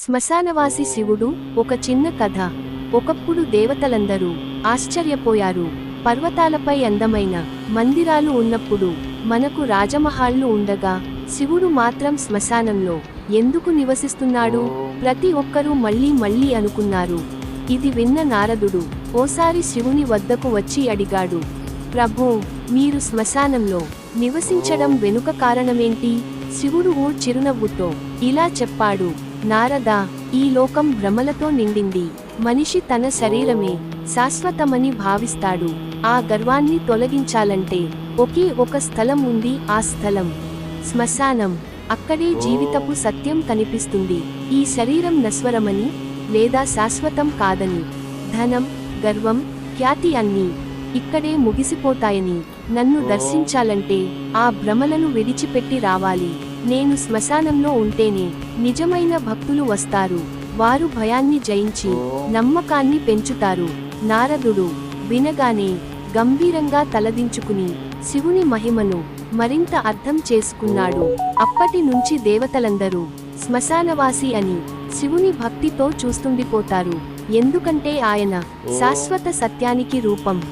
శ్మశానవాసి శివుడు ఒక చిన్న కథ. ఒకప్పుడు దేవతలందరూ ఆశ్చర్యపోయారు. పర్వతాలపై అందమైన మందిరాలు ఉన్నప్పుడు మనకు రాజమహాళ్ళు ఉండగా శివుడు మాత్రం శ్మశానంలో ఎందుకు నివసిస్తున్నాడు? ప్రతి ఒక్కరూ మళ్ళీ మళ్ళీ అనుకున్నారు. ఇది విన్న నారదుడు ఓసారి శివుని వద్దకు వచ్చి అడిగాడు ప్రభు మీరు శ్మశానంలో నివసించడం వెనుక కారణమేంటి? శివుడు ఓ చిరునవ్వుతో ఇలా చెప్పాడు నారదా ఈ లోకం భ్రమలతో నిండింది. మనిషి తన శరీరమే శాశ్వతమని భావిస్తాడు. ఆ గర్వాన్ని తొలగించాలంటే ఒకే ఒక స్థలం ఉంది ఆ స్థలం శ్మశానం. అక్కడే జీవితపు సత్యం కనిపిస్తుంది. ఈ శరీరం నశ్వరమని లేదా శాశ్వతం కాదని. ధనం గర్వం ఖ్యాతి అన్నీ ఇక్కడే ముగిసిపోతాయని నన్ను దర్శించాలంటే ఆ భ్రమలను విడిచిపెట్టి రావాలి. నేను శ్మశానంలో ఉంటేనే నిజమైన భక్తులు వస్తారు. వారు భయాన్ని జయించి నమ్మకాన్ని పెంచుతారు. నారదుడు వినగానే గంభీరంగా తలదించుకుని శివుని మహిమను మరింత అర్థం చేసుకున్నాడు. అప్పటి నుంచి దేవతలందరూ శ్మశానవాసి అని శివుని భక్తితో చూస్తుండిపోతారు. ఎందుకంటే ఆయన శాశ్వత సత్యానికి రూపం.